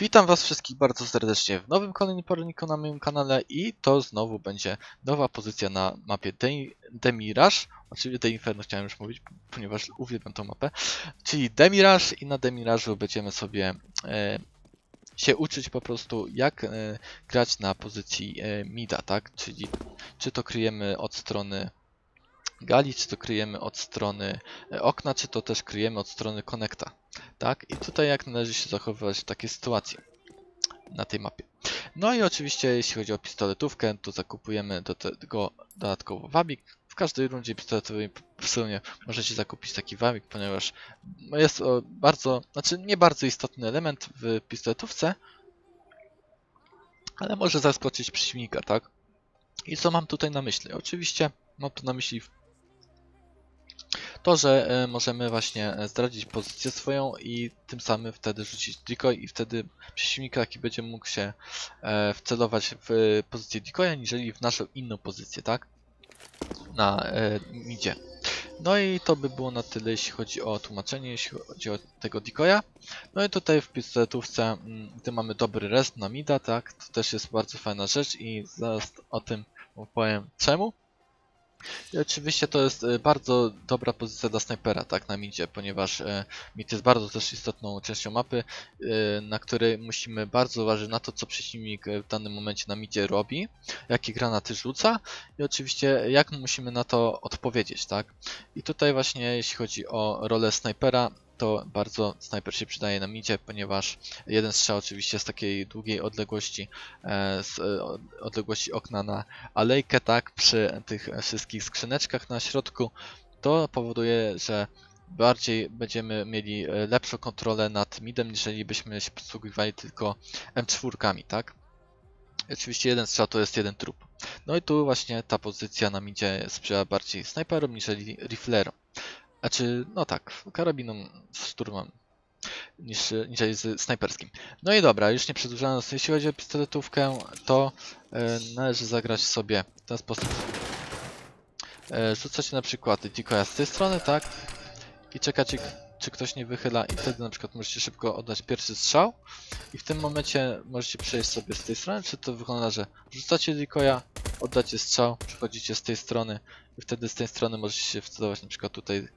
Witam was wszystkich bardzo serdecznie w nowym kolejnym poradniku na moim kanale i to znowu będzie nowa pozycja na mapie De- Demirage, oczywiście The chciałem już mówić, ponieważ uwielbiam tą mapę, czyli Demirage i na Demirage'u będziemy sobie e, się uczyć po prostu jak e, grać na pozycji e, mida, tak, czyli czy to kryjemy od strony gali, czy to kryjemy od strony e, okna, czy to też kryjemy od strony konekta. Tak? I tutaj jak należy się zachowywać w takiej sytuacji na tej mapie. No i oczywiście jeśli chodzi o pistoletówkę, to zakupujemy do tego dodatkowo wabik. W każdej rundzie pistoletowej w sumie możecie zakupić taki wabik, ponieważ jest bardzo, znaczy nie bardzo istotny element w pistoletówce, ale może zaskoczyć przeciwnika, tak? I co mam tutaj na myśli? Oczywiście mam tu na myśli to, że e, możemy właśnie e, zdradzić pozycję swoją i tym samym wtedy rzucić decoy i wtedy przeciwnik taki będzie mógł się e, wcelować w pozycję decoya, niżeli w naszą inną pozycję, tak? Na e, midzie. No i to by było na tyle, jeśli chodzi o tłumaczenie, jeśli chodzi o tego decoya. No i tutaj w pistoletówce, mm, gdy mamy dobry rest na mida, tak? To też jest bardzo fajna rzecz i zaraz o tym opowiem czemu. I oczywiście to jest e, bardzo dobra pozycja dla snajpera, tak, na midzie, ponieważ e, mid jest bardzo też istotną częścią mapy, e, na której musimy bardzo uważać na to, co przeciwnik w danym momencie na midzie robi, jakie granaty rzuca i oczywiście jak musimy na to odpowiedzieć, tak. I tutaj właśnie jeśli chodzi o rolę snajpera, to bardzo snajper się przydaje na midzie, ponieważ jeden strzał oczywiście z takiej długiej odległości, e, z e, od- odległości okna na alejkę, tak, przy tych wszystkich skrzyneczkach na środku, to powoduje, że bardziej będziemy mieli lepszą kontrolę nad midem, niżeli byśmy się posługiwali tylko M4, tak? Oczywiście jeden strzał to jest jeden trup. No i tu właśnie ta pozycja na midzie sprzyja bardziej snajperom niżeli riflerom. Znaczy, no tak, karabinom z szturmem niż, niżeli z snajperskim. No i dobra, już nie przedłużając, jeśli chodzi o pistoletówkę, to e, należy zagrać sobie w ten sposób. E, rzucacie na przykład decoya z tej strony, tak? I czekacie, k- czy ktoś nie wychyla i wtedy na przykład możecie szybko oddać pierwszy strzał i w tym momencie możecie przejść sobie z tej strony, czy to wygląda, że rzucacie decoya, oddacie strzał, przechodzicie z tej strony i wtedy z tej strony możecie się wcelować na przykład tutaj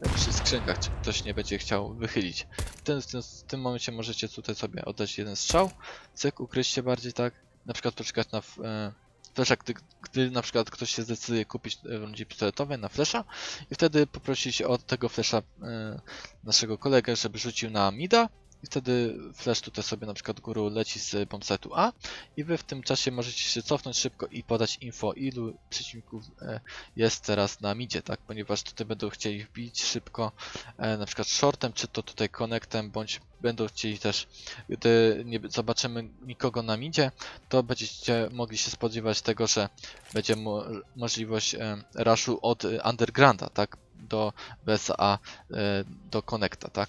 e, przy skrzynkach, czy ktoś nie będzie chciał wychylić. W tym, w tym, w tym momencie możecie tutaj sobie oddać jeden strzał, cyk, ukryć się bardziej, tak? Na przykład poczekać na e, flesza, gdy, gdy na przykład ktoś się zdecyduje kupić e, rundzie pistoletowej na flesza i wtedy poprosić od tego flesza e, naszego kolegę, żeby rzucił na mida i wtedy flash tutaj sobie na przykład górą leci z bombsetu A i wy w tym czasie możecie się cofnąć szybko i podać info ilu przeciwników e, jest teraz na midzie, tak? Ponieważ tutaj będą chcieli wbić szybko e, na przykład shortem, czy to tutaj connectem, bądź będą chcieli też, gdy nie zobaczymy nikogo na midzie, to będziecie mogli się spodziewać tego, że będzie mo możliwość e, rushu od undergrounda, tak? Do BSA, do connecta, tak?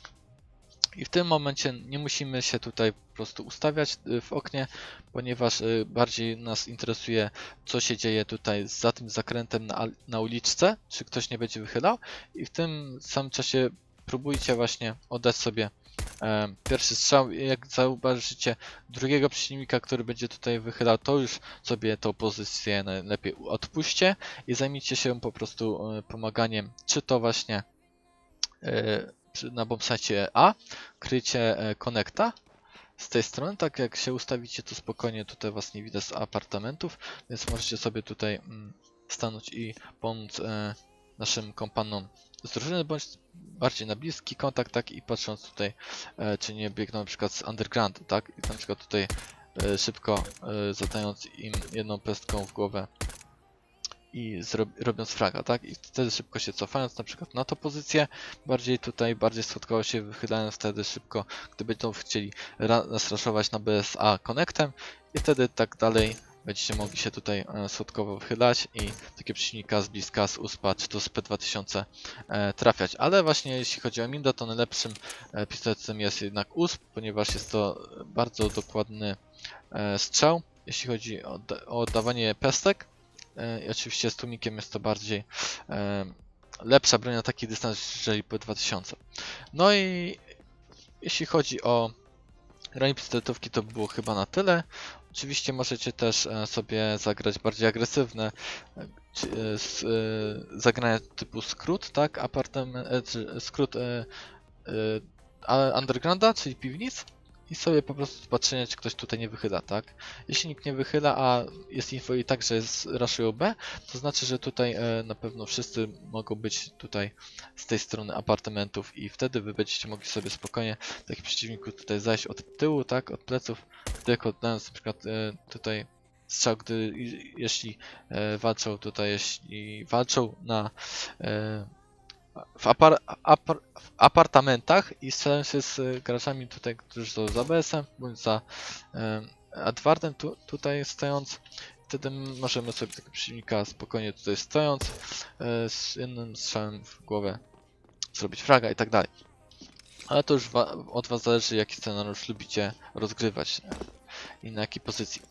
I w tym momencie nie musimy się tutaj po prostu ustawiać y, w oknie, ponieważ y, bardziej nas interesuje, co się dzieje tutaj za tym zakrętem na, na uliczce, czy ktoś nie będzie wychylał. I w tym samym czasie próbujcie właśnie oddać sobie e, pierwszy strzał. Jak zauważycie drugiego przeciwnika, który będzie tutaj wychylał, to już sobie tą pozycję najlepiej odpuśćcie i zajmijcie się po prostu e, pomaganiem, czy to właśnie e, na bombsite A, krycie e, konekta. Z tej strony, tak jak się ustawicie, to spokojnie tutaj was nie widać z apartamentów, więc możecie sobie tutaj mm, stanąć i pomóc e, naszym kompanom z drużyny, bądź bardziej na bliski kontakt, tak i patrząc tutaj, e, czy nie biegną na przykład z undergroundu, tak, i na przykład tutaj szybko zadając im jedną pestką w głowę i robiąc fraga, tak? I wtedy szybko się cofając na przykład na tą pozycję, bardziej tutaj, bardziej schodkowo się wychylając wtedy szybko, gdy będą chcieli ra- nas raszować na BSA connectem i wtedy tak dalej będziecie mogli się tutaj e, schodkowo wychylać i takie przeciwnika z bliska, z USPA czy to z P2000 e, trafiać. Ale właśnie jeśli chodzi o Minda, to najlepszym e, pistoletem jest jednak USP, ponieważ jest to bardzo dokładny strzał, jeśli chodzi o, o oddawanie pestek. E, I oczywiście z tłumikiem jest to bardziej e, lepsza broń na taki dystans, jeżeli P2000. No i jeśli chodzi o granie pistoletówki to było chyba na tyle. Oczywiście możecie też e, sobie zagrać bardziej agresywne zagrania typu skrót, tak? Apartament, skrót undergrounda, czyli piwnic i sobie po prostu patrzenia, czy ktoś tutaj nie wychyla, tak? Jeśli nikt nie wychyla, a jest info i tak, że jest raszują B, to znaczy, że tutaj e, na pewno wszyscy mogą być tutaj z tej strony apartamentów i wtedy wy będziecie mogli sobie spokojnie takich przeciwników tutaj zajść od tyłu, tak, od pleców, tylko dając na przykład e, tutaj strzał, gdy jeśli e, walczą tutaj, jeśli walczą na e, w, apar, apar, w apartamentach i strzelają się z e, graczami tutaj, którzy są za BS-em bądź za e, tu, tutaj stojąc. Wtedy możemy sobie tego przeciwnika spokojnie tutaj stojąc e, z jednym strzałem w głowę zrobić fraga i tak dalej. Ale to już wa- od Was zależy, jaki scenariusz lubicie rozgrywać i na jakiej pozycji.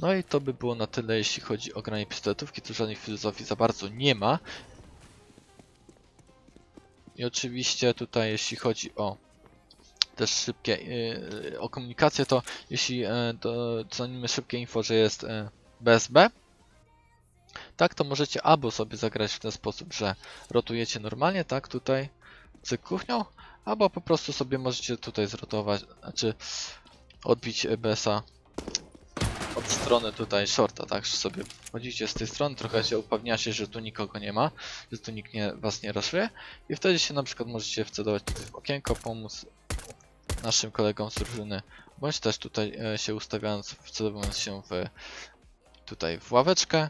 No i to by było na tyle, jeśli chodzi o granie pistoletówki. Tu żadnej filozofii za bardzo nie ma. I oczywiście tutaj, jeśli chodzi o też szybkie yy, o komunikację, to jeśli yy, do, dzwonimy szybkie info, że jest yy, BSB, tak, to możecie albo sobie zagrać w ten sposób, że rotujecie normalnie, tak, tutaj z kuchnią, albo po prostu sobie możecie tutaj zrotować, znaczy odbić BS-a od strony tutaj shorta, tak, że sobie wchodzicie z tej strony, trochę się upewniacie, że tu nikogo nie ma, że tu nikt nie, was nie raszuje. I wtedy się na przykład możecie wcelować w okienko, pomóc naszym kolegom z drużyny, bądź też tutaj e, się ustawiając, wcelowując się w tutaj w ławeczkę,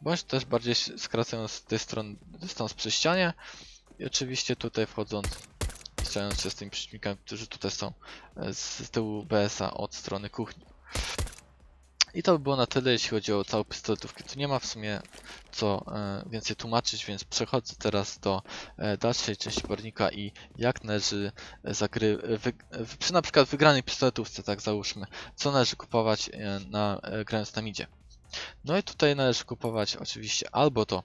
bądź też bardziej skracając z tej strony dystans przy ścianie. I oczywiście tutaj wchodząc strzelając się z tymi przeciwnikami, którzy tutaj są e, z tyłu BS-a od strony kuchni. I to by było na tyle, jeśli chodzi o całą pistoletówkę. Tu nie ma w sumie co e, więcej tłumaczyć, więc przechodzę teraz do e, dalszej części pornika i jak należy e, zagry... Wy... przy na przykład wygranej pistoletówce, tak załóżmy, co należy kupować na grając na midzie. No i tutaj należy kupować oczywiście albo to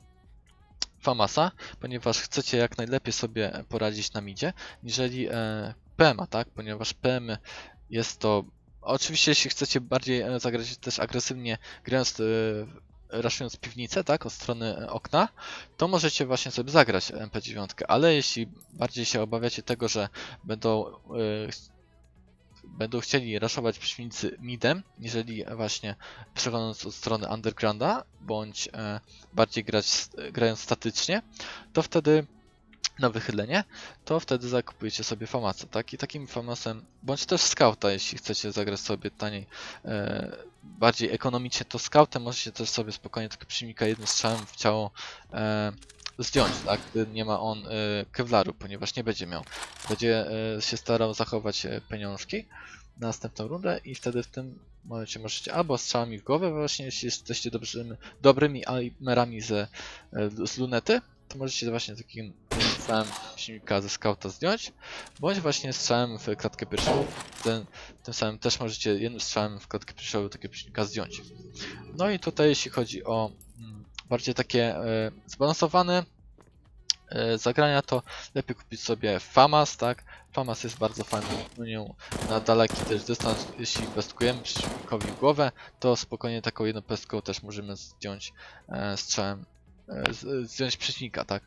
Famasa, ponieważ chcecie jak najlepiej sobie poradzić na midzie, niżeli e, PMA, tak? Ponieważ PM jest to. Oczywiście, jeśli chcecie bardziej e, zagrać też agresywnie, grając, e, raszując piwnicę, tak? Od strony e, okna, to możecie właśnie sobie zagrać MP9, ale jeśli bardziej się obawiacie tego, że będą. Ch- Będą chcieli raszować przeciwnicy midem, niżeli właśnie przechodząc od strony undergrounda, bądź bardziej grać, grając statycznie, to wtedy na wychylenie, to wtedy zakupujecie sobie famasa, tak? I takim famasem, bądź też scouta, jeśli chcecie zagrać sobie taniej, e, bardziej ekonomicznie, to scoutem możecie też sobie spokojnie tego przeciwnika jednym strzałem w ciało e, zdjąć, tak? Gdy nie ma on e, kevlaru, ponieważ nie będzie miał. Będzie e, się starał zachować e, pieniążki na następną rundę i wtedy w tym momencie możecie albo strzałami w głowę właśnie, jeśli jesteście dobrymi, dobrymi aimerami ze, e, z lunety, to możecie właśnie takim strzałem silnika ze skauta zdjąć, bądź właśnie strzałem w klatkę piersiową, ten, tym samym też możecie jednym strzałem w klatkę piersiową takiego silnika zdjąć. No i tutaj jeśli chodzi o mm, bardziej takie e, zbalansowane e, zagrania, to lepiej kupić sobie FAMAS, tak? FAMAS jest bardzo fajną bronią na daleki też dystans, jeśli pestkujemy przeciwnikowi głowę, to spokojnie taką jedną pestką też możemy zdjąć e, strzałem, z- zdjąć przeciwnika, tak?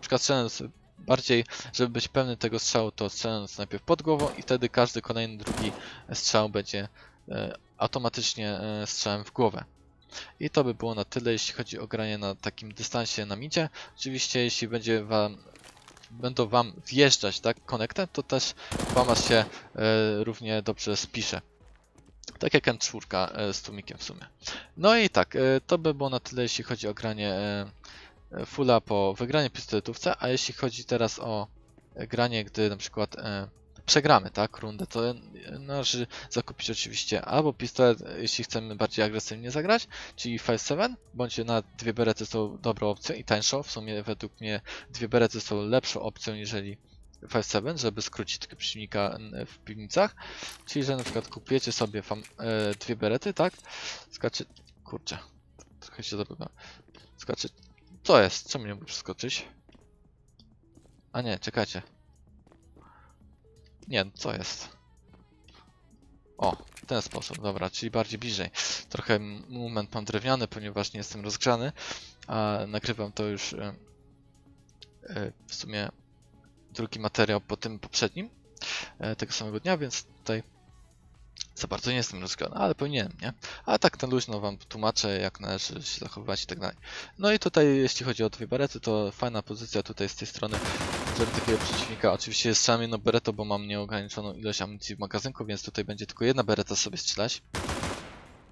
Na przykład strzelając bardziej, żeby być pewny tego strzału, to strzelając najpierw pod głową i wtedy każdy kolejny drugi strzał będzie e, automatycznie e, strzałem w głowę. I to by było na tyle, jeśli chodzi o granie na takim dystansie na midzie. Oczywiście, jeśli będzie wam, będą wam wjeżdżać tak, konektem, to też Famas się e, równie dobrze spisze. Tak jak M4 e, z tłumikiem w sumie. No i tak, e, to by było na tyle, jeśli chodzi o granie e, fulla po wygraniu pistoletówce, a jeśli chodzi teraz o granie, gdy na przykład e, przegramy, tak, rundę, to e, należy zakupić oczywiście albo pistolet, jeśli chcemy bardziej agresywnie zagrać, czyli 5.7, bądź na dwie berety są dobrą opcją i tańszą, w sumie według mnie dwie berety są lepszą opcją niżeli 5.7, żeby skrócić tego przeciwnika w piwnicach, czyli że na przykład kupujecie sobie fam, e, dwie berety, tak, skacze, kurczę, trochę się zabawiłem, skacze, co jest, czemu nie mogę przeskoczyć? A nie, czekajcie. Nie, no co jest? O, w ten sposób, dobra, czyli bardziej bliżej. Trochę moment mam drewniany, ponieważ nie jestem rozgrzany, a nagrywam to już e, w sumie drugi materiał po tym poprzednim e, tego samego dnia, więc tutaj za bardzo nie jestem rozgrzany, ale powinienem, nie? Ale tak na luźno wam tłumaczę, jak należy się zachowywać i tak dalej. No i tutaj, jeśli chodzi o dwie berety, to fajna pozycja tutaj z tej strony, takiego przeciwnika, oczywiście strzelam jedno bereto, bo mam nieograniczoną ilość amunicji w magazynku, więc tutaj będzie tylko jedna bereta sobie strzelać.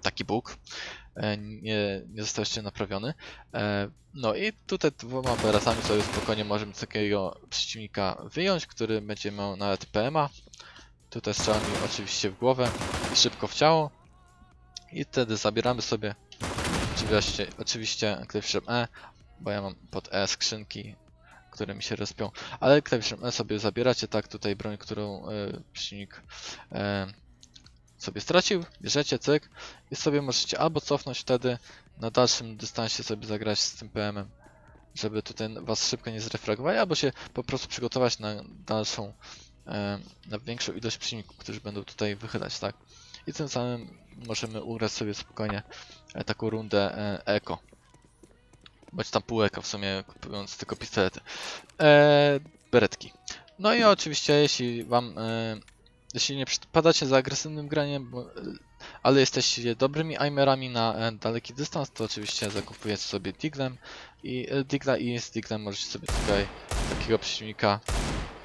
Taki bóg. E, Nie, nie został jeszcze naprawiony. E, No i tutaj dwoma beretami sobie spokojnie możemy takiego przeciwnika wyjąć, który będzie miał nawet PMA. Tutaj strzelamy oczywiście w głowę i szybko w ciało. I wtedy zabieramy sobie oczywiście, oczywiście klawiszem E, bo ja mam pod E skrzynki, które mi się respią, ale klawiszem E sobie zabieracie, tak, tutaj broń, którą e, przeciwnik e, sobie stracił, bierzecie cyk. I sobie możecie albo cofnąć wtedy na dalszym dystansie sobie zagrać z tym PM-em, żeby tutaj was szybko nie zrefragować, albo się po prostu przygotować na dalszą, na większą ilość przeciwników, którzy będą tutaj wychylać, tak. I tym samym możemy ugrać sobie spokojnie e, taką rundę e, eko. Bądź tam pół eko w sumie, kupując tylko pistolety. E, beretki. No i oczywiście, jeśli wam, e, jeśli nie przypadacie za agresywnym graniem, bo, e, ale jesteście dobrymi aimerami na e, daleki dystans, to oczywiście zakupujecie sobie diglem i e, digla i z diglem możecie sobie tutaj takiego przeciwnika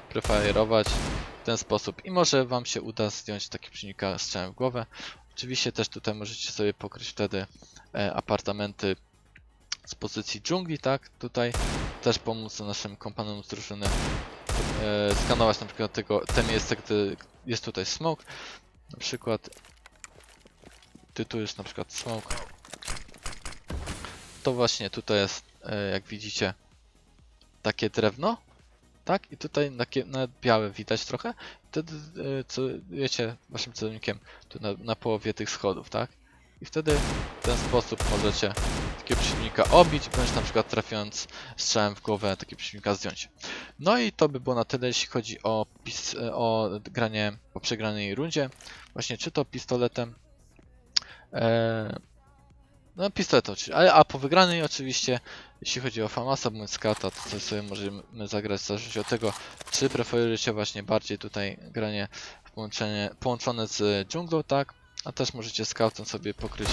preferować ten sposób i może wam się uda zdjąć takiego przeciwnika strzałem w głowę. Oczywiście też tutaj możecie sobie pokryć wtedy e, apartamenty z pozycji dżungli, tak? Tutaj też pomóc naszym kompanom z drużyny e, skanować na przykład tego, te miejsce, gdy jest tutaj smoke. Na przykład ty tu jest na przykład smoke. To właśnie tutaj jest, e, jak widzicie, takie drewno. Tak? I tutaj nawet białe widać trochę. Wtedy, e, co wiecie, waszym celownikiem tu na, na połowie tych schodów, tak? I wtedy w ten sposób możecie takiego przeciwnika obić, bądź na przykład trafiając strzałem w głowę takiego przeciwnika zdjąć. No i to by było na tyle, jeśli chodzi o, pis o granie po przegranej rundzie. Właśnie czy to pistoletem, e, no pistoletem oczywiście, a po wygranej oczywiście, jeśli chodzi o Famasa bądź Skata, to coś sobie możemy zagrać w zależności od tego, czy preferujecie właśnie bardziej tutaj granie połączone z dżunglą, tak? A też możecie scoutem sobie pokryć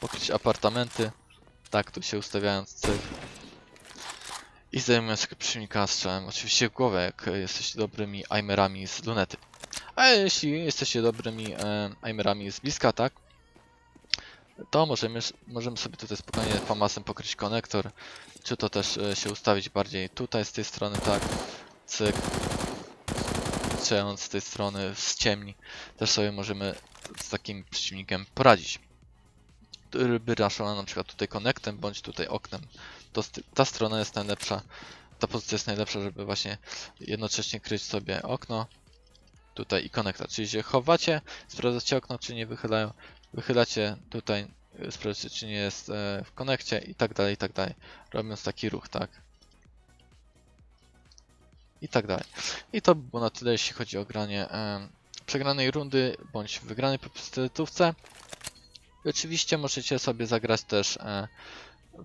pokryć apartamenty. Tak, tu się ustawiając cyk. I zajmując przeciwnika strzałem oczywiście w głowę, jak jesteście dobrymi aimerami z lunety. A jeśli jesteście dobrymi e, aimerami z bliska, tak? To możemy, możemy sobie tutaj spokojnie famasem pokryć konektor, czy to też e, się ustawić bardziej tutaj z tej strony, tak? Cyk. Strzelając z tej strony z ciemni, też sobie możemy z takim przeciwnikiem poradzić który by raszała na przykład tutaj konektem bądź tutaj oknem. To ta strona jest najlepsza, ta pozycja jest najlepsza, żeby właśnie jednocześnie kryć sobie okno tutaj i konekta. Czyli się chowacie, sprawdzacie okno, czy nie wychylają, wychylacie tutaj, y, sprawdzacie, czy nie jest e, w konekcie i tak dalej, i tak dalej. Robiąc taki ruch, tak. I tak dalej. I to by było na tyle, jeśli chodzi o granie e, przegranej rundy bądź wygranej po. I oczywiście możecie sobie zagrać też e,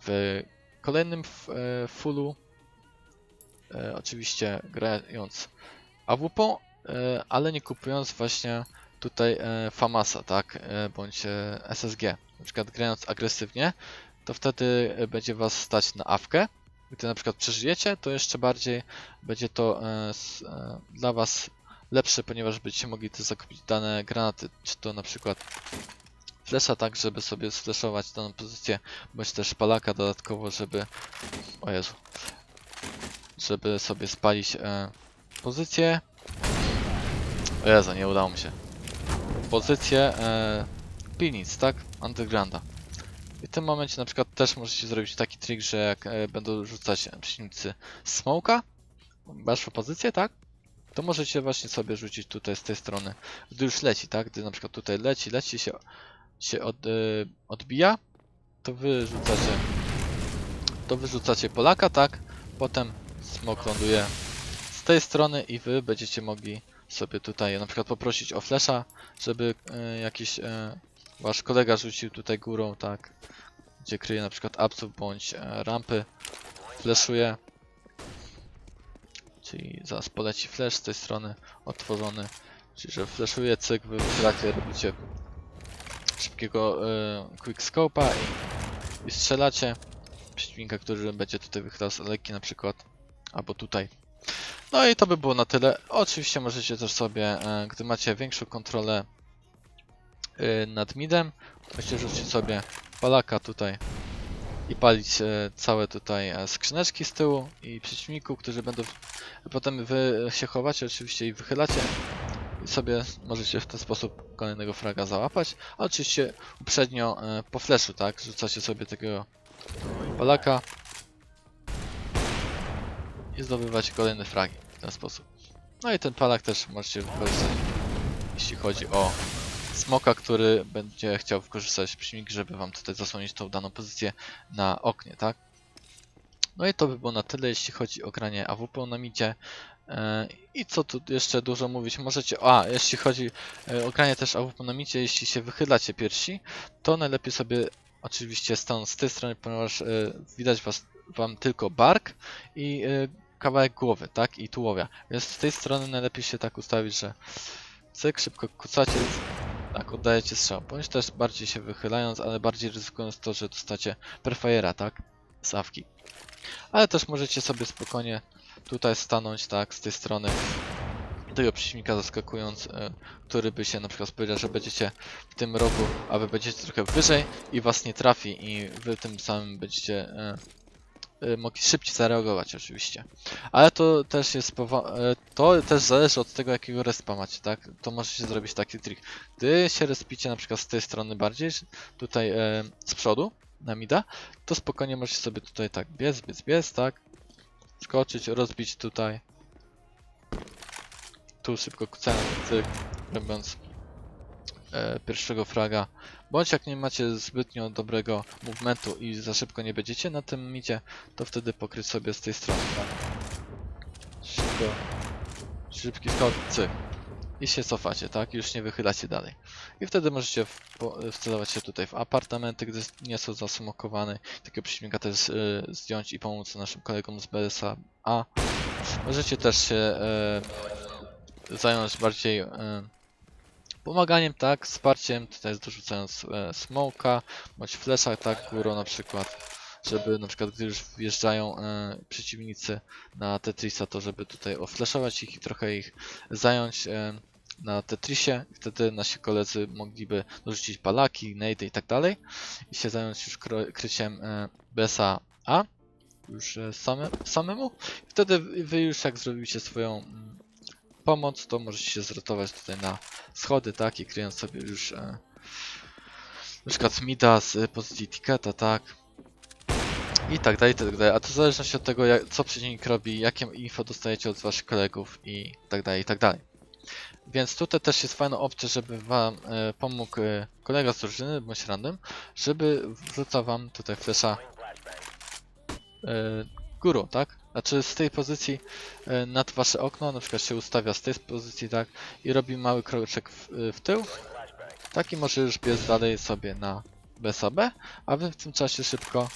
w kolejnym fullu. Oczywiście grając AWP, ale nie kupując właśnie tutaj e, Famasa, tak, e, bądź e, SSG. Na przykład grając agresywnie, to wtedy e, będzie was stać na awkę. Gdy na przykład przeżyjecie, to jeszcze bardziej będzie to e, s, e, dla was lepsze, ponieważ będziecie mogli też zakupić dane granaty, czy to na przykład flesza tak, żeby sobie sfleszować daną pozycję, bądź też palaka dodatkowo, żeby... O Jezu. Żeby sobie spalić e, pozycję. O Jezu, nie udało mi się. Pozycję e, tak? Undergrounda. I w tym momencie na przykład też możecie zrobić taki trik, że jak e, będą rzucać przeciwnicy smoka, waszą pozycję, tak? To możecie właśnie sobie rzucić tutaj z tej strony, gdy już leci, tak? Gdy na przykład tutaj leci, leci się się od, y, odbija, to wy rzucacie to wyrzucacie Polaka, tak? Potem smok ląduje z tej strony i wy będziecie mogli sobie tutaj na przykład poprosić o flesza, żeby e, jakiś e, wasz kolega rzucił tutaj górą, tak, gdzie kryje na przykład apsów bądź e, rampy, fleszuje. Czyli zaraz poleci flash z tej strony otworzony, czyli że fleszuje, cyk, wy robicie szybkiego e, i, i strzelacie przeciwnika, który będzie tutaj wychylał z leki na przykład, albo tutaj. No i to by było na tyle. Oczywiście możecie też sobie, e, gdy macie większą kontrolę e, nad midem, możecie rzucić sobie palaka tutaj i palić e, całe tutaj skrzyneczki z tyłu i przeciwników, którzy będą potem wy się chowacie oczywiście i wychylacie. I sobie możecie w ten sposób kolejnego fraga załapać, a oczywiście uprzednio po flashu, tak, rzucacie sobie takiego palaka i zdobywacie kolejne fragi w ten sposób. No i ten palak też możecie wykorzystać, jeśli chodzi o smoka, który będzie chciał wykorzystać przeciwnik, żeby wam tutaj zasłonić tą daną pozycję na oknie, tak? No i to by było na tyle, jeśli chodzi o granie AWP na midzie. E, I co tu jeszcze dużo mówić? Możecie. A, jeśli chodzi e, o granie też AWP na midzie, jeśli się wychylacie piersi, to najlepiej sobie oczywiście stanąć z tej strony, ponieważ e, widać was, wam tylko bark i e, kawałek głowy, tak? I tułowia. Więc z tej strony najlepiej się tak ustawić, że cyk, szybko kucacie, tak, oddajecie strzał. Bądź też bardziej się wychylając, ale bardziej ryzykując to, że dostacie prefire'a, tak? Z awki. Ale też możecie sobie spokojnie tutaj stanąć, tak, z tej strony tego przeciwnika zaskakując, e, który by się na przykład spodziewał, że będziecie w tym rogu, a wy będziecie trochę wyżej i was nie trafi i wy tym samym będziecie e, mogli szybciej zareagować oczywiście. Ale to też jest e, to też zależy od tego jakiego respa macie, tak? To możecie zrobić taki trik. Gdy się respicie na przykład z tej strony bardziej, tutaj e, z przodu, na mida, to spokojnie możecie sobie tutaj tak biec, biec, biec, tak? Skoczyć, rozbić tutaj. Tu szybko kucając, robiąc e, pierwszego fraga. Bądź jak nie macie zbytnio dobrego movementu i za szybko nie będziecie na tym midzie, to wtedy pokryć sobie z tej strony, tak? Szybko, szybki skok. I się cofacie, tak? Już nie wychylacie dalej. I wtedy możecie wcelować się tutaj w apartamenty, gdy nie są zasmokowane. Takiego przeciwnika też y, zdjąć i pomóc naszym kolegom z BSA. A możecie też się e, zająć bardziej e, pomaganiem, tak? Wsparciem, tutaj dorzucając e, smoka, bądź flesza, tak? Górą na przykład. Żeby na przykład, gdy już wjeżdżają e, przeciwnicy na Tetrisa, to żeby tutaj ofleszować ich i trochę ich zająć e, na Tetrisie. Wtedy nasi koledzy mogliby dorzucić palaki, nade i tak dalej. I się zająć już kryciem e, A. Już e, same, samemu. Wtedy wy wy już jak zrobicie swoją mm, pomoc, to możecie się zrotować tutaj na schody, tak? I kryjąc sobie już e, na przykład mida z e, pozycji etykieta, tak? I tak dalej, i tak dalej. A to w zależności od tego, jak, co przeciwnik robi, jakie info dostajecie od waszych kolegów i tak dalej, i tak dalej. Więc tutaj też jest fajna opcja, żeby wam e, pomógł e, kolega z drużyny, bądź random, żeby wrzucał wam tutaj flesza e, górą, tak? Znaczy z tej pozycji e, nad wasze okno, na przykład się ustawia z tej pozycji, tak? I robi mały kroczek w, w tył. Tak i może już biec dalej sobie na BSAB, a wy w tym czasie szybko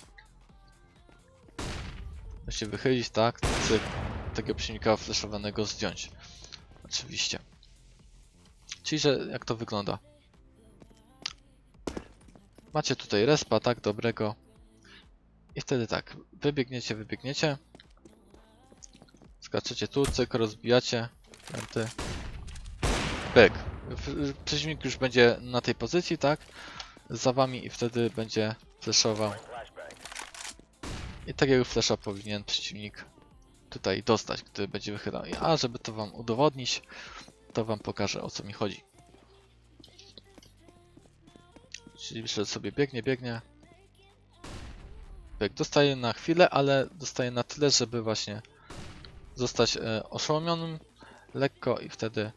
się wychylić, tak? Cyk, tego przeciwnika flashowanego zdjąć. Oczywiście. Czyli, że jak to wygląda? Macie tutaj respa, tak? Dobrego. I wtedy tak, wybiegniecie, wybiegniecie. Skaczecie tu, cyk, rozbijacie. Pęty. Pyk. W- Przeciwnik już będzie na tej pozycji, tak? Za wami i wtedy będzie flashował. I takiego flasha powinien przeciwnik tutaj dostać, gdy będzie wychylał. A żeby to wam udowodnić, to wam pokażę o co mi chodzi. Czyli że sobie biegnie, biegnie. Bieg dostaje na chwilę, ale dostaje na tyle, żeby właśnie zostać e, oszołomionym lekko i wtedy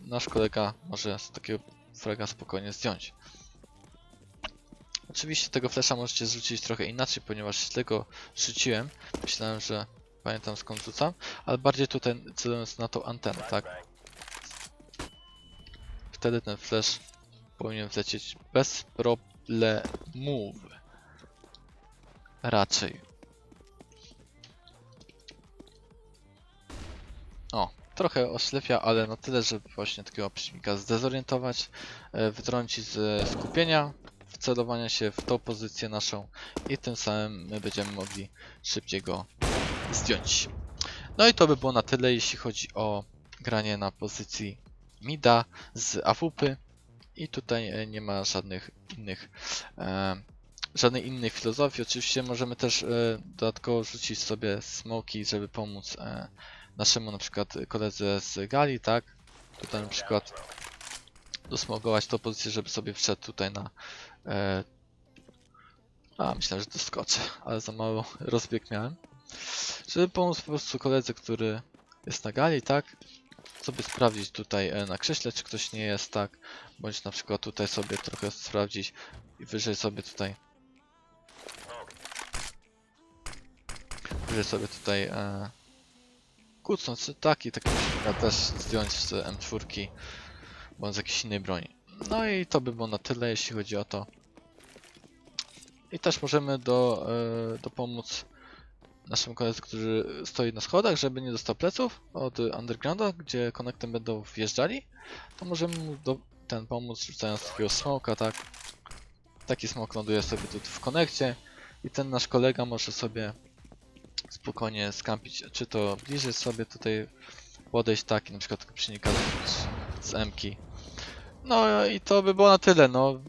nasz kolega może z takiego fraga spokojnie zdjąć. Oczywiście tego flasha możecie zrzucić trochę inaczej, ponieważ źle go rzuciłem. Myślałem, że pamiętam skąd rzucam, ale bardziej tutaj celując na tą antenę, tak? wtedy ten flash powinien wlecieć bez problemów. Raczej. O, trochę oślepia, ale na tyle, żeby właśnie takiego przeciwnika zdezorientować, e, wytrącić ze skupienia, wcelowania się w tą pozycję naszą i tym samym my będziemy mogli szybciej go zdjąć. No i to by było na tyle, jeśli chodzi o granie na pozycji mida z AWP i tutaj e, nie ma żadnych innych e, żadnej innej filozofii. Oczywiście możemy też e, dodatkowo rzucić sobie smoki, żeby pomóc e, naszemu na przykład koledze z Gali, tak? Tutaj na przykład dosmogować tą pozycję, żeby sobie wszedł tutaj na e, a, myślałem, że doskoczę, ale za mało rozbieg miałem. Żeby pomóc po prostu koledze, który jest na gali, tak? Sobie sprawdzić tutaj na krześle, czy ktoś nie jest, tak? Bądź na przykład tutaj sobie trochę sprawdzić i wyżej sobie tutaj wyżej sobie tutaj e, tak? I taki przykład też zdjąć z M4 bądź z jakiejś innej broni. No i to by było na tyle, jeśli chodzi o to. I też możemy do, e, dopomóc naszym koledze, który stoi na schodach, żeby nie dostał pleców od undergrounda, gdzie konektem będą wjeżdżali, to możemy mu do, ten pomóc rzucając takiego smoka, tak? Taki smok ląduje sobie tu w konekcie i ten nasz kolega może sobie spokojnie skampić, czy to bliżej sobie tutaj podejść, tak, i na przykład przenika z, z M-ki. No i to by było na tyle, no.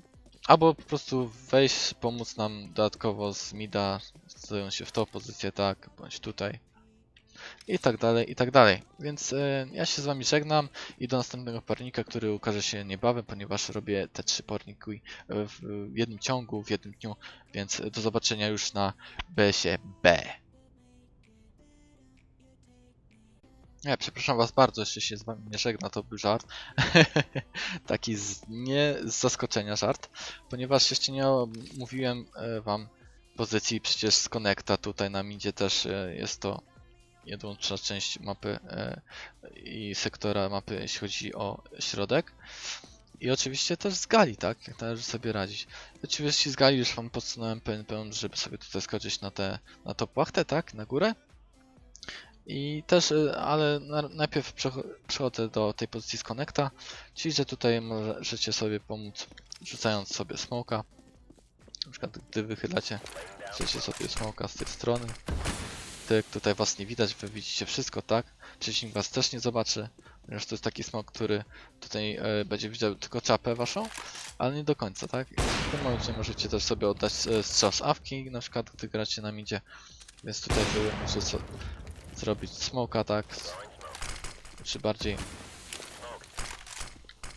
Albo po prostu wejść, pomóc nam dodatkowo z mida, stoją się w tą pozycję, tak, bądź tutaj. I tak dalej, i tak dalej. Więc e, ja się z wami żegnam i do następnego parnika, który ukaże się niebawem, ponieważ robię te trzy parniki w, w jednym ciągu, w jednym dniu, więc do zobaczenia już na BSie Nie, przepraszam was bardzo, jeszcze się z wami nie żegna, to był żart. Taki z, nie z zaskoczenia żart, ponieważ jeszcze nie mówiłem e, wam pozycji przecież z Connecta tutaj na midzie też e, jest to jednoczna część mapy e, i sektora mapy, jeśli chodzi o środek. I oczywiście też z gali, tak? Jak należy sobie radzić. Oczywiście z gali już wam podsunąłem pełen, żeby sobie tutaj skoczyć na tę na tą płachtę, tak? Na górę. I też, y, ale na- najpierw przecho- przechodzę do tej pozycji z Connecta, czyli że tutaj możecie sobie pomóc rzucając sobie smoka. Na przykład gdy wychylacie, rzucicie sobie smoka z tej strony. Tyk, tutaj was nie widać, wy widzicie wszystko, tak? Przeciwnik was też nie zobaczy, ponieważ to jest taki smok, który tutaj e, będzie widział tylko czapę waszą, ale nie do końca, tak? W tym momencie możecie też sobie oddać e, strzał z awki, na przykład gdy gracie na midzie, więc tutaj były co zrobić smoka, tak? Czy bardziej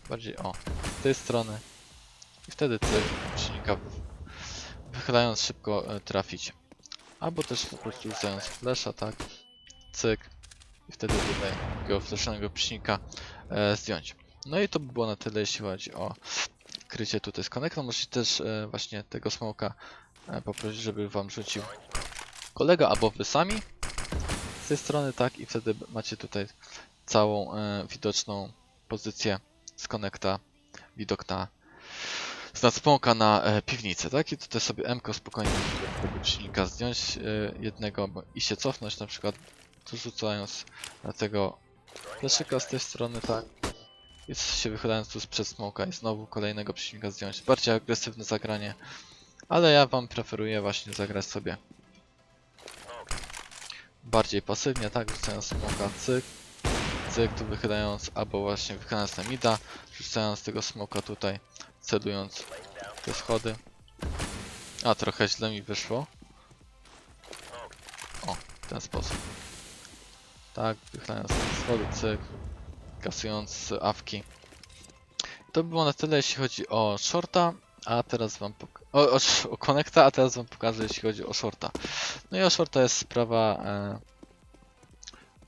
bardziej o z tej strony i wtedy ty przeciwnika wychylając szybko e, trafić albo też po prostu rzucając flesza, tak? Cyk i wtedy tutaj takiego fleszonego przeciwnika e, zdjąć. No i to by było na tyle jeśli chodzi o krycie tutaj z konektem. Możecie też e, właśnie tego smoka e, poprosić, żeby wam rzucił kolega albo wy sami z tej strony, tak, i wtedy macie tutaj całą e, widoczną pozycję z konekta, widok na z na e, piwnicę, tak, i tutaj sobie M spokojnie tego przeciwnika zdjąć e, jednego i się cofnąć, na przykład tu rzucając na tego fleszyka z tej strony, tak, i się wychylając tu sprzed smoka i znowu kolejnego przeciwnika zdjąć. Bardziej agresywne zagranie, ale ja wam preferuję właśnie zagrać sobie bardziej pasywnie, tak, rzucając smoka, cyk, cyk, tu wychylając, albo właśnie wychylając na mida, rzucając tego smoka tutaj, celując te schody. A, trochę źle mi wyszło. O, w ten sposób. Tak, wychylając te schody, cyk, kasując awki. To by było na tyle, jeśli chodzi o shorta, a teraz wam pok- o, o, o connecta, a teraz wam pokażę, jeśli chodzi o shorta. No i o shorta jest sprawa e,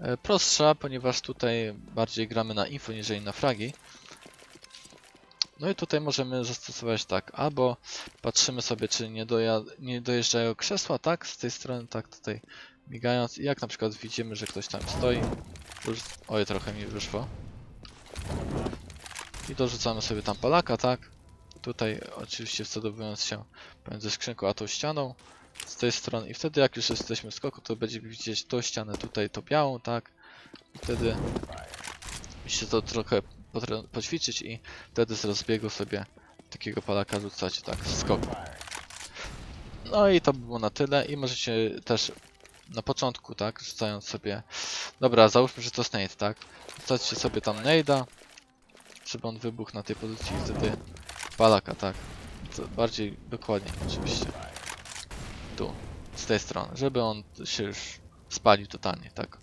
e, prostsza, ponieważ tutaj bardziej gramy na info niżeli na fragi. No i tutaj możemy zastosować tak, albo patrzymy sobie, czy nie, doja nie dojeżdżają krzesła, tak, z tej strony, tak, tutaj migając i jak na przykład widzimy, że ktoś tam stoi, już, oj, trochę mi wyszło. I dorzucamy sobie tam palaka, tak? Tutaj oczywiście wcelowując się pomiędzy skrzynką a tą ścianą z tej strony i wtedy jak już jesteśmy w skoku, to będziemy widzieć tą ścianę tutaj, tą białą, tak? I wtedy musicie to trochę poćwiczyć i wtedy z rozbiegu sobie takiego palaka rzucać, tak, z skoku. No i to by było na tyle i możecie też na początku, tak, rzucając sobie... Dobra, załóżmy, że to jest nade, tak? Rzucacie sobie tam nade'a, żeby on wybuchł na tej pozycji i wtedy palaka, tak? To bardziej dokładnie oczywiście. Tu, z tej strony, żeby on się już spalił totalnie, tak?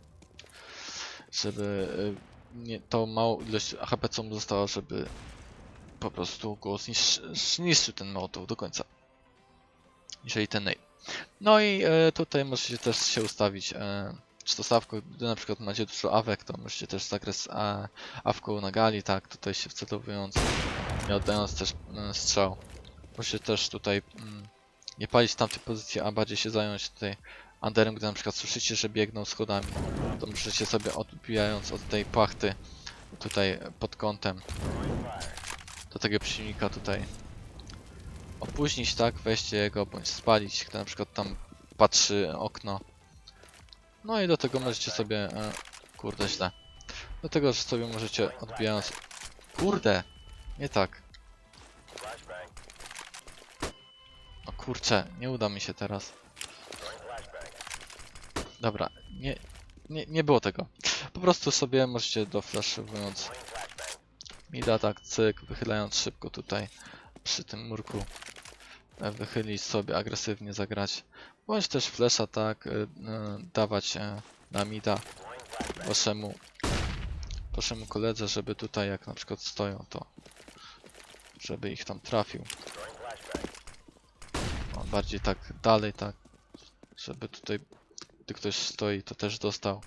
Żeby y, nie, tą małą ilość HP co mu zostało, żeby po prostu go zniszczy, zniszczył ten mołotow do końca. Jeżeli ten nade. No i e, tutaj możecie też się ustawić, e, czy to stawką, gdy na przykład macie dużo awek, to możecie też zagrać z a, awką na gali, tak, tutaj się wcelowując i oddając też e, strzał. Możecie też tutaj mm, nie palić tamtej pozycji, a bardziej się zająć tutaj underem, gdy na przykład słyszycie, że biegną schodami, to możecie sobie odbijając od tej płachty tutaj pod kątem do tego przeciwnika tutaj opóźnić, tak, wejście jego, bądź spalić, gdy na przykład tam patrzy okno. No i do tego możecie sobie, e, kurde źle, do tego, że sobie możecie odbijając, kurde, nie tak, no kurczę, nie uda mi się teraz. Dobra, nie, nie, nie było tego. Po prostu sobie możecie doflaszowując mida tak cyk, wychylając szybko tutaj przy tym murku e, wychylić sobie, agresywnie zagrać. Bądź też flesza tak, e, e, dawać na mida waszemu, waszemu koledze, żeby tutaj jak na przykład stoją to, żeby ich tam trafił. O, bardziej tak dalej, tak, żeby tutaj, gdy ktoś stoi, to też dostał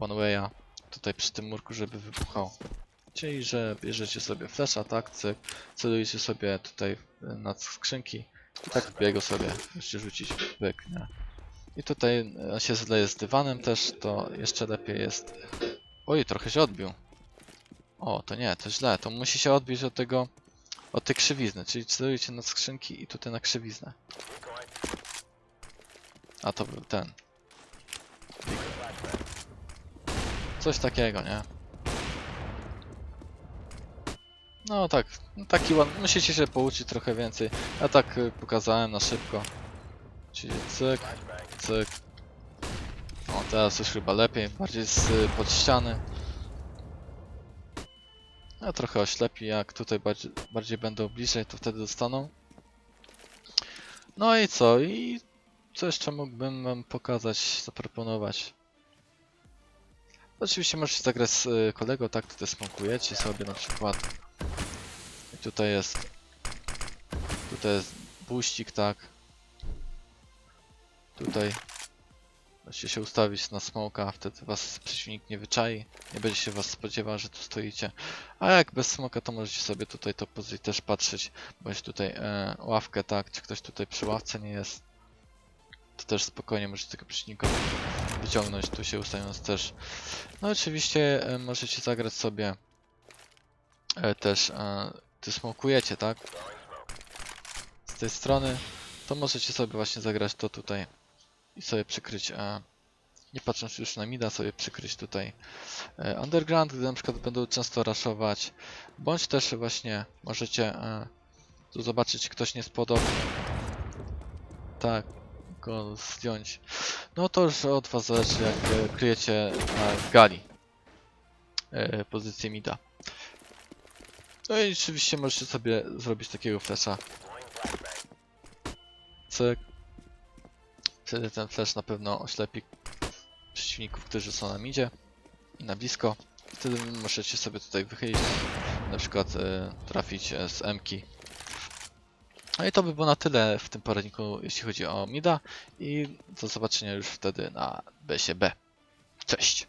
one way'a tutaj przy tym murku, żeby wybuchał. Czyli, że bierzecie sobie flasha, tak, cyk, celujecie sobie tutaj e, nad skrzynki tak biego sobie musicie rzucić byk, nie? I tutaj e, się zleje z dywanem też, to jeszcze lepiej jest... Oj, trochę się odbił. O, to nie, to źle, to musi się odbić od tego, od tej krzywizny, czyli celujecie na skrzynki i tutaj na krzywiznę. A to był ten. Coś takiego, nie? No tak, taki ładny. Musicie się pouczyć trochę więcej. Ja tak y, pokazałem na szybko. Czyli cyk, cyk. O, teraz już chyba lepiej, bardziej z y, pod ściany. A trochę oślepi, jak tutaj bardziej, bardziej będą bliżej, to wtedy dostaną. No i co? I co jeszcze mógłbym wam pokazać, zaproponować? Oczywiście możecie zagrać z y, kolego, tak, tutaj smokujecie sobie na przykład. I tutaj jest... Tutaj jest buścik, tak. Tutaj możecie się ustawić na smoka, wtedy was przeciwnik nie wyczai. Nie będzie się was spodziewał, że tu stoicie. A jak bez smoka, to możecie sobie tutaj to pozycję też patrzeć. Bądź tutaj e, ławkę, tak, czy ktoś tutaj przy ławce nie jest. To też spokojnie możecie tego przeciwnika wyciągnąć, tu się ustawiając też. No oczywiście e, możecie zagrać sobie e, też, e, gdy smokujecie, tak? Z tej strony, to możecie sobie właśnie zagrać to tutaj i sobie przykryć, e, nie patrząc już na mida, sobie przykryć tutaj e, underground, gdy na przykład będą często raszować, bądź też właśnie możecie e, tu zobaczyć, ktoś nie spodobał. Tak, go zdjąć. No to już od was zależy, jak kryjecie na gali pozycję mida. No i oczywiście możecie sobie zrobić takiego flasha. Cyk. Wtedy ten flash na pewno oślepi przeciwników, którzy są na midzie i na blisko. Wtedy możecie sobie tutaj wychylić, na przykład e, trafić e, z M-ki. No i to by było na tyle w tym poradniku, jeśli chodzi o mida i do zobaczenia już wtedy na BSB. Cześć!